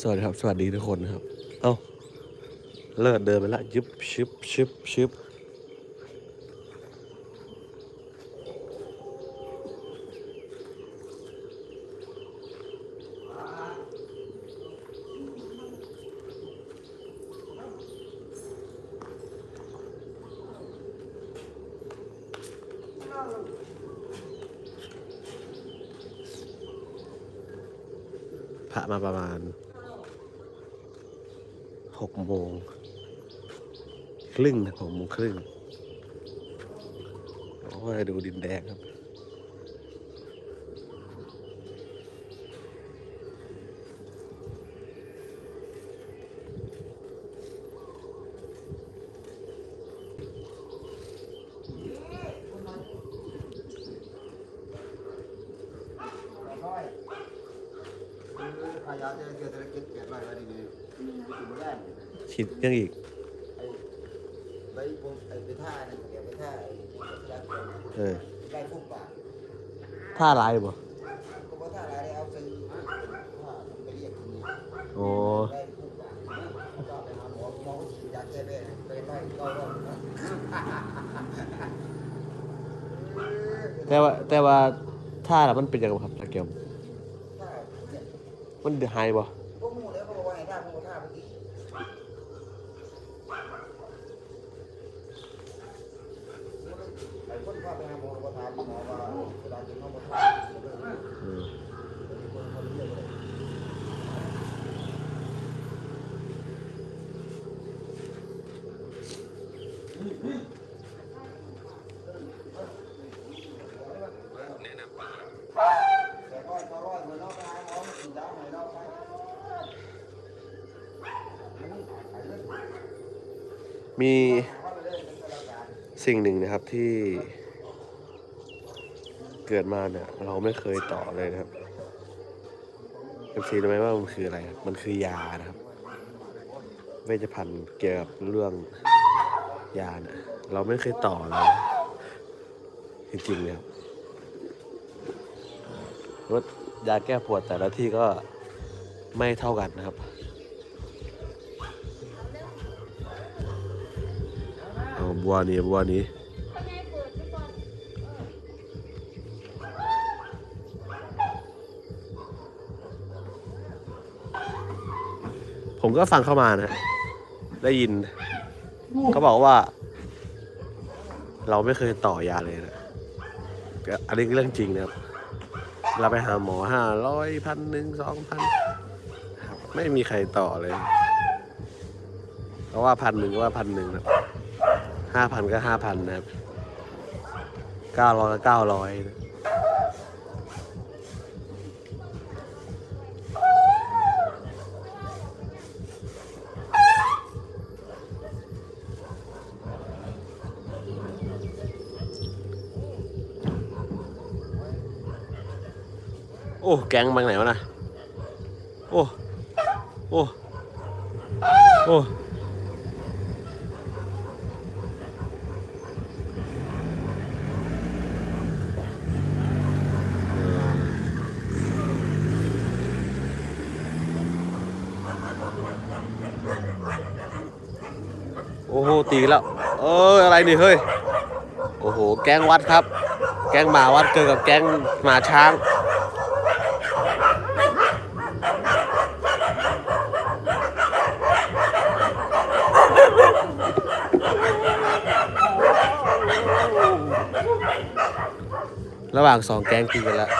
สวัสดีครับ สวัสดีทุกคนนะครับ เอ้า เลิศเดินไปละยึบชึบชึบชึบพระมาประมาณ หกโมงครึ่งนะหกโมงครึ่งโอ้ยดูดินแดงครับ น้อยคือขายาจะเกิดธุรกิจเกิดอะไรอะไรนี่อยู่บ้าน คิดยังอีกไอ้ใบผมไปท่าเนี่ยไปท่าไอ้ยักษ์เออได้พุ่งป่าท่าลายบ่ก็ว่าท่าอะไรเอาไปท่าไปเรียกที่นี่โอ้ได้พุ่งไปหาหมอหมอก็ฉีดยาแก้แพ้ไปไล่ก็รอดนะแต่ว่าแต่ว่าท่าละมันเป็นยังไงครับตะเกียมท่าเนี่ยมันเดือดหายบ่ พวกหมูแล้วเขาบอกว่าให้ท่าพวกท่าเมื่อกี้ไอ้คนพาไปหาหมอก็ถามหมอว่าเวลากินข้าวหมดท่า อืม มีสิ่งหนึ่งนะครับที่ เกิดมาเนี่ย เราไม่เคยต่อเลยนะครับเอฟซีรู้ไหมว่ามันคืออะไรครับมันคือยานะครับ เวชภัณฑ์เกี่ยวกับเรื่องยาเนี่ยเราไม่เคยต่อเลยจริงๆเลยครับรถยาแก้ปวดแต่ละที่ก็ไม่เท่ากันนะครับเอาบัวนี้บัวนี้ ก็ฟังเข้ามานะได้ยิน เขาบอกว่า เราไม่เคยต่อยาเลยนะอันนี้เรื่องจริงนะครับ เราไปหาหมอห้าร้อยพันหนึ่งสองพันไม่มีใครต่อเลย เพราะว่าพันหนึ่งก็ว่าพันหนึ่งนะห้าพันก็ห้าพันนะครับเก้าร้อยก็เก้าร้อยนะ โอ้ แกงบางไหนวะนะโอ้ โอ้ โอ้โอ้โหตีแล้ว เอออะไรนี่เฮ้ย โอ้โห แก๊งวัดครับ แก๊งหมาวัดเกิดกับแก๊งหมาช้าง ระหว่างสองแก๊งตีกันแล้ว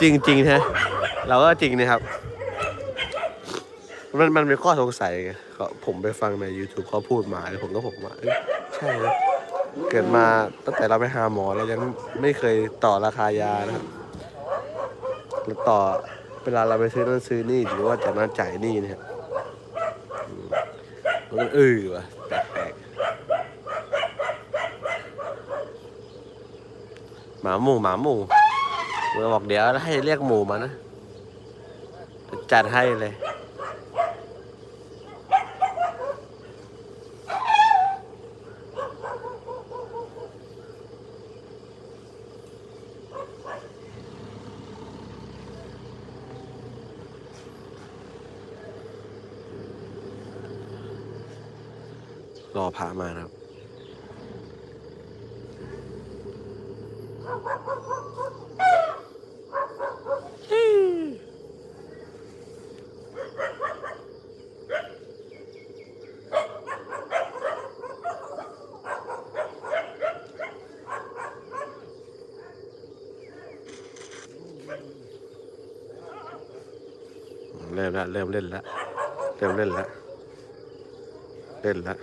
จริงจริงๆนะเราก็จริงนะครับมันมันเป็นข้อสงสัยไงผมไปฟังใน YouTube เขาพูดมาแล้วผมก็ผมว่าใช่นะเกิดมาตั้งแต่เราไปหาหมอเรายังไม่เคยต่อราคายานะครับต่อ เวลาเราไปซื้อนั่นซื้อนี่หรือว่าจากนั้นจ่ายนี่นะครับมันก็เออว่ะแปลกๆหมาหมูหมาหมูมื่อบอกเดี๋ยวให้เรียกหมูมานะ จัดให้เลย รอพามานะครับ เริ่มล้วเริ่มเล่นล้วเริ่มเล่นล้วเล่นล้ว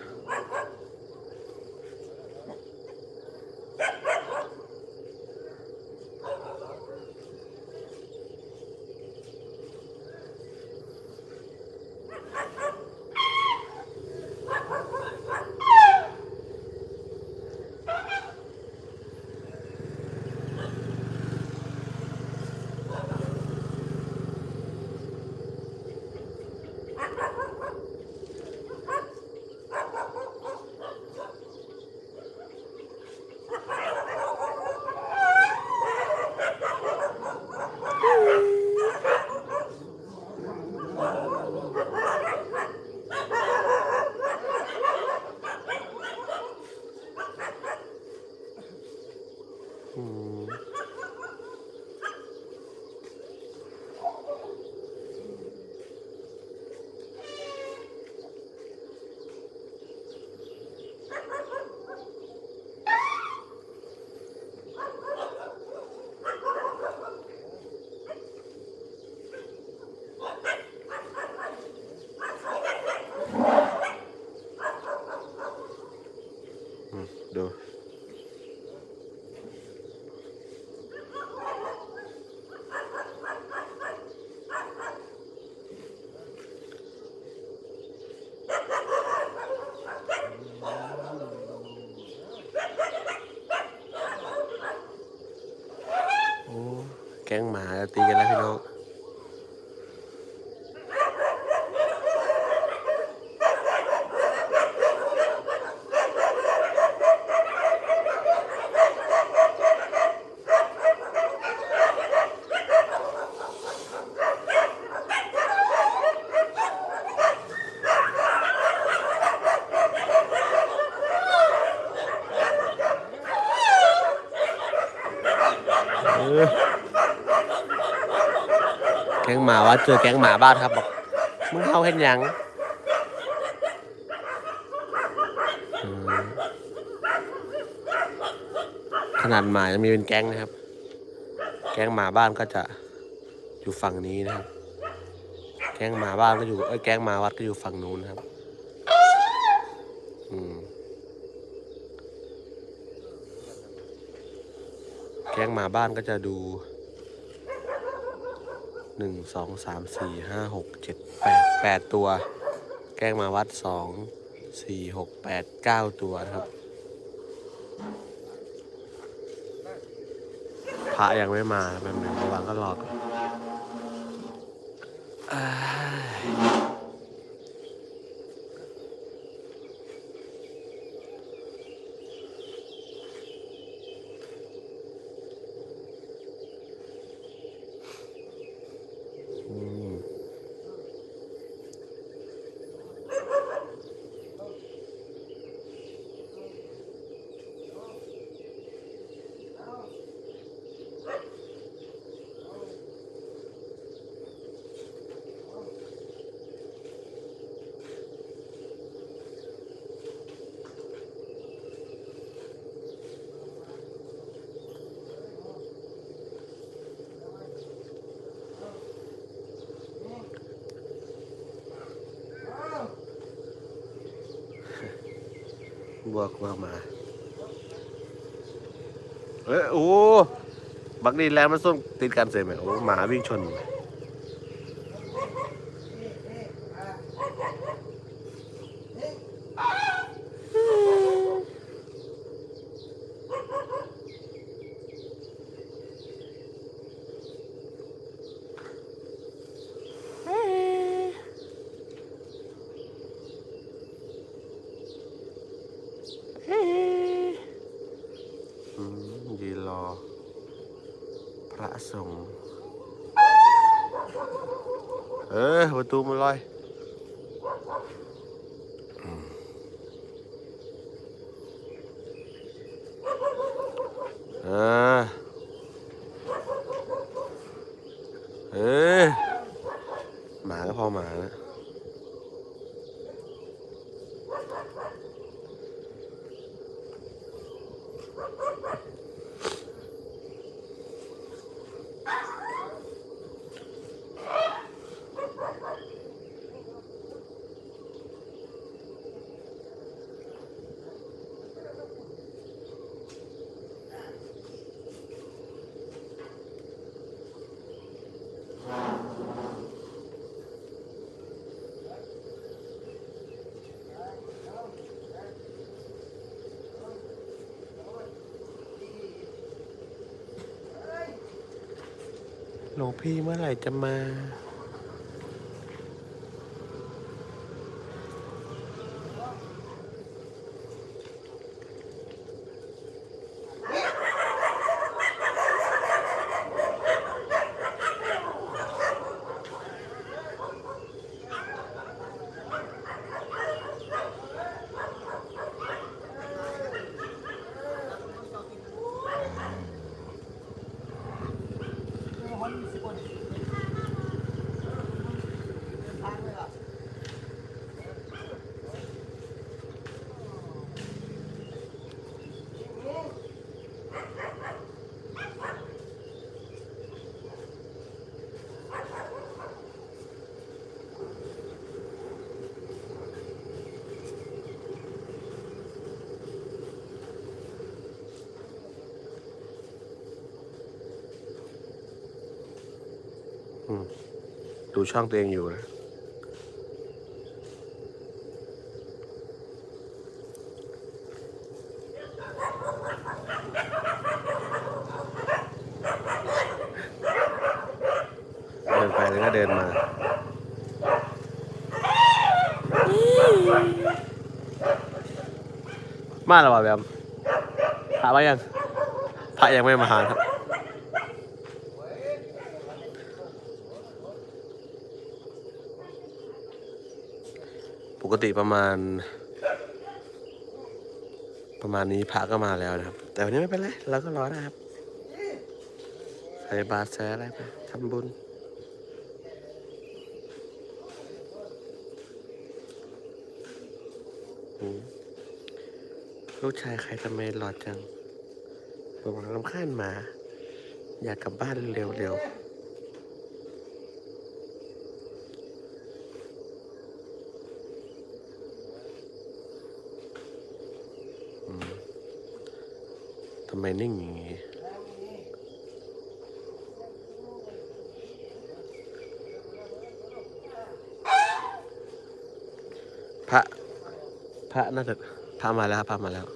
แก๊งหมาจะตีกันแล้วพี่น้อง ว่าเจอแก๊งหมาบ้านครับบอกมึงเข้าเห็นยังขนาดหมายังมีเป็นแก๊งนะครับ แก๊งหมาบ้านก็จะอยู่ฝั่งนี้นะครับ แก๊งหมาบ้านก็อยู่เอ้ยแก๊งหมาวัดก็อยู่ฝั่งนู้นครับ อืมแก๊งหมาบ้านก็จะดู หนึ่งสองสามสี่ห้าหกเจ็ดแปดแปดตัว แกล้งมาวัดสองสี่หกแปดเก้าตัวนะครับพระยังไม่มาแป๊บนึงระหว่างก็รอก่อนอ้า บวกมามาเอ้ยโอ้บักนี่แรงมันส้มติดกันเสร็จไหมโอ้หมาวิ่งชน ประตูมันลอยอ่า หลวงพี่เมื่อไหร่จะมา ดูช่องตัวเองอยู่นะเดินไปแล้วก็เดินมามาแล้วว่ะแบมพามายังพระยังไม่มาหาครับ กติประมาณ ประมาณนี้พระก็มาแล้วนะครับ แต่วันนี้ไม่เป็นไรเราก็รอนะครับใส่บาตรใส่อะไรไปทำบุญลูกชายใครทำไมหล่อจังบอกว่าลำคาญหมา อยากกลับบ้านเร็วๆ อืมทำ ไมนิ่งอย่างนี้พระพระน่าจะพระมาแล้วพระมาแล้ว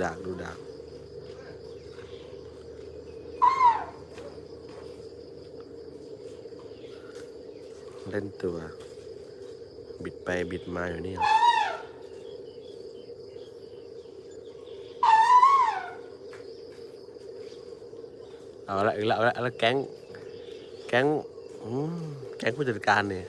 ดูดักดูดักเล่นตัว บิดไปบิดมาอยู่นี่หรอเอาละอีกแล้วเอาละเอาละแก๊ง แก๊ง แก๊งผู้จัดการเนี่ย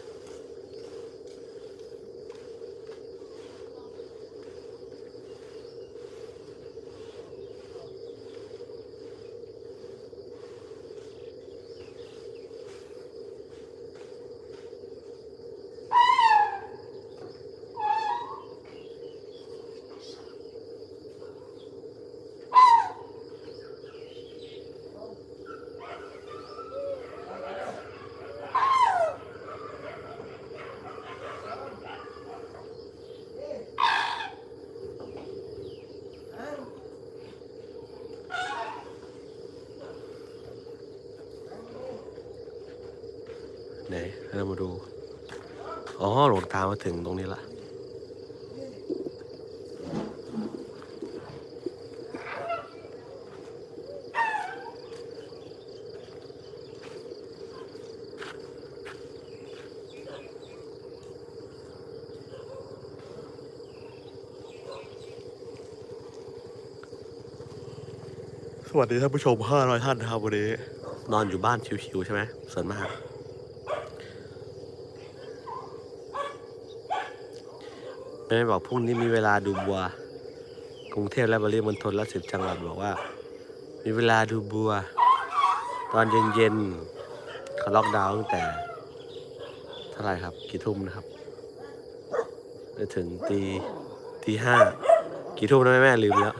ไหนเรามาดู อ๋อหลงตามาถึงตรงนี้ละสวัสดีท่านผู้ชม500ท่านนะครับวันนี้ นอนอยู่บ้านชิวๆใช่ไหมส่วนมาก แม่บอกพรุ่งนี้มีเวลาดูบัว กรุงเทพและบริมณฑลและสิบจังหวัดบอกว่า มีเวลาดูบัว ตอนเย็นๆเขาล็อกดาวน์ตั้งแต่เท่าไหร่ครับ กี่ทุ่มนะครับไปถึงตีตีห้ากี่ทุ่มนะแม่แม่ลืมแล้ว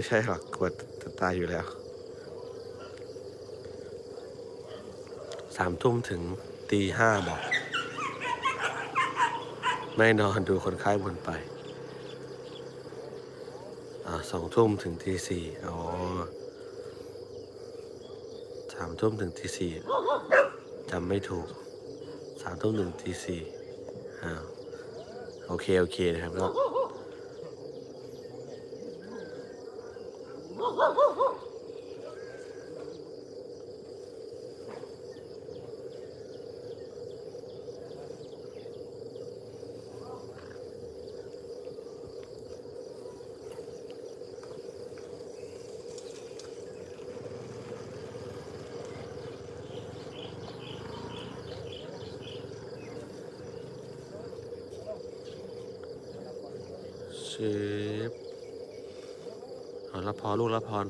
ไม่ใช่หรอกกดตายอยู่แล้วสามทุ่มถึงตีห้าบอก ไม่นอนดูคนไข้บนไปสองทุ่มถึงตีสี่อ๋อสามทุ่มถึงตีสี่จำไม่ถูกสามทุ่มถึงตีสี่อ้าวโอเค โอเคนะครับก็ ชิปเอาละพอลูกละพร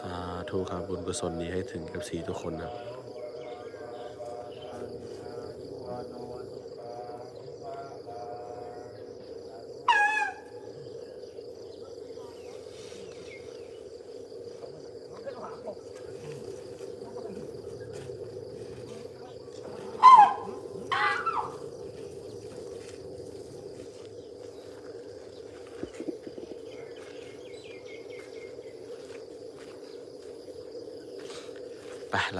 สาธุครับบุญกุ ศลนี้ให้ถึงกับสีทุกคนนะครับ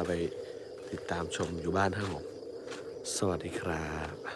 ไปเรามชมอยู่บ้านท่านผมสวัสดีครับ